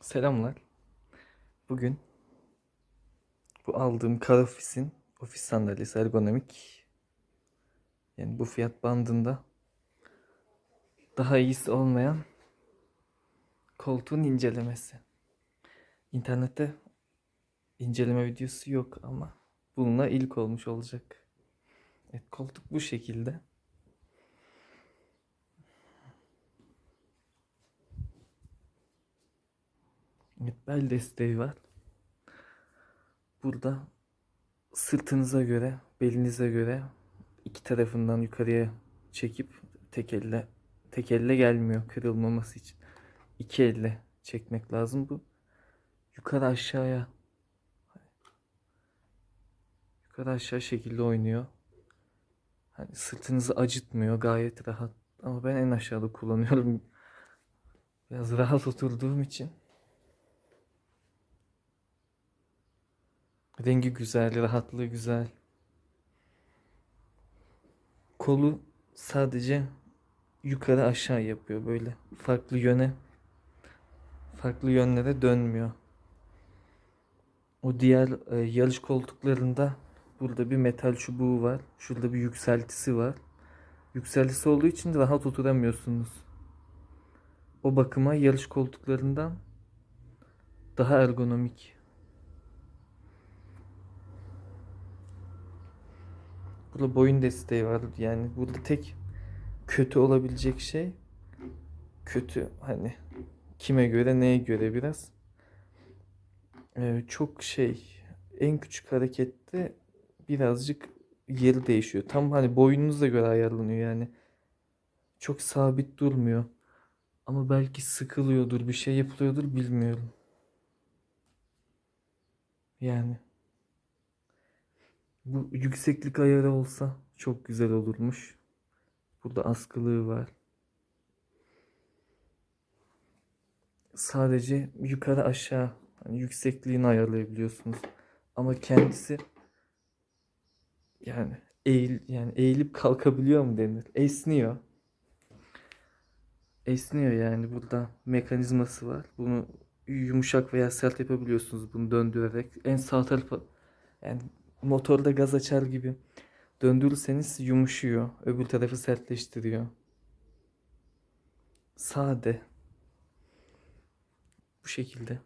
Selamlar. Bugün bu aldığım Karofis'in ofis sandalyesi ergonomik. Yani bu fiyat bandında daha iyisi olmayan koltuğun incelemesi. İnternette inceleme videosu yok ama bununla ilk olmuş olacak. Evet, koltuk bu şekilde. Evet, bel desteği var. Burada sırtınıza göre, belinize göre iki tarafından yukarıya çekip tek elle tek elle gelmiyor kırılmaması için. İki elle çekmek lazım bu. Yukarı aşağıya yukarı aşağı şekilde oynuyor. Hani sırtınızı acıtmıyor gayet rahat. Ama ben en aşağıda kullanıyorum. Biraz rahat oturduğum için. Rengi güzel, rahatlığı güzel. Kolu sadece yukarı aşağı yapıyor böyle. Farklı yöne farklı yönlere dönmüyor. O diğer e, yarış koltuklarında burada bir metal çubuğu var. Şurada bir yükseltisi var. Yükseltisi olduğu için rahat oturamıyorsunuz. O bakıma yarış koltuklarından daha ergonomik. Burada boyun desteği var. Yani burada tek kötü olabilecek şey kötü hani kime göre neye göre biraz Ee, çok şey en küçük harekette birazcık yeri değişiyor. Tam hani boyununuza göre ayarlanıyor yani. Çok sabit durmuyor. Ama belki sıkılıyordur, bir şey yapılıyordur bilmiyorum. Yani bu yükseklik ayarı olsa çok güzel olurmuş. Burada askılığı var. Sadece yukarı aşağı hani yüksekliğini ayarlayabiliyorsunuz. Ama kendisi yani eğil yani eğilip kalkabiliyor mu denir? Esniyor. Esniyor yani burada mekanizması var. Bunu yumuşak veya sert yapabiliyorsunuz bunu döndürerek. En sağ tarafa yani motorda gaz açar gibi döndürürseniz yumuşuyor. Öbür tarafı sertleştiriyor. Sade. Bu şekilde.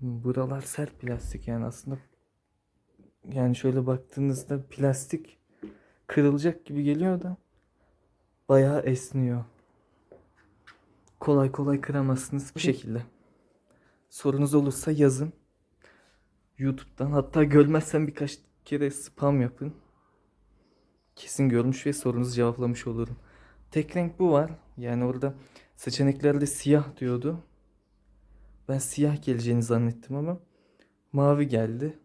Buralar sert plastik yani aslında yani şöyle baktığınızda plastik kırılacak gibi geliyor da bayağı esniyor. Kolay kolay kıramazsınız bu şekilde. Sorunuz olursa yazın. YouTube'dan hatta görmezsem birkaç kere spam yapın. Kesin görmüş ve sorunuzu cevaplamış olurum. Tek renk bu var. Yani orada seçeneklerde siyah diyordu. Ben siyah geleceğini zannettim ama mavi geldi.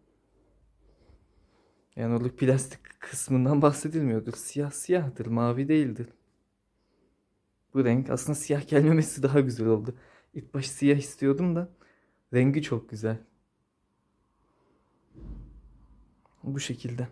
Yani orada plastik kısmından bahsedilmiyordur. Siyah siyahdır, mavi değildir. Bu renk aslında siyah gelmemesi daha güzel oldu. İlk baş siyah istiyordum da rengi çok güzel. Bu şekilde.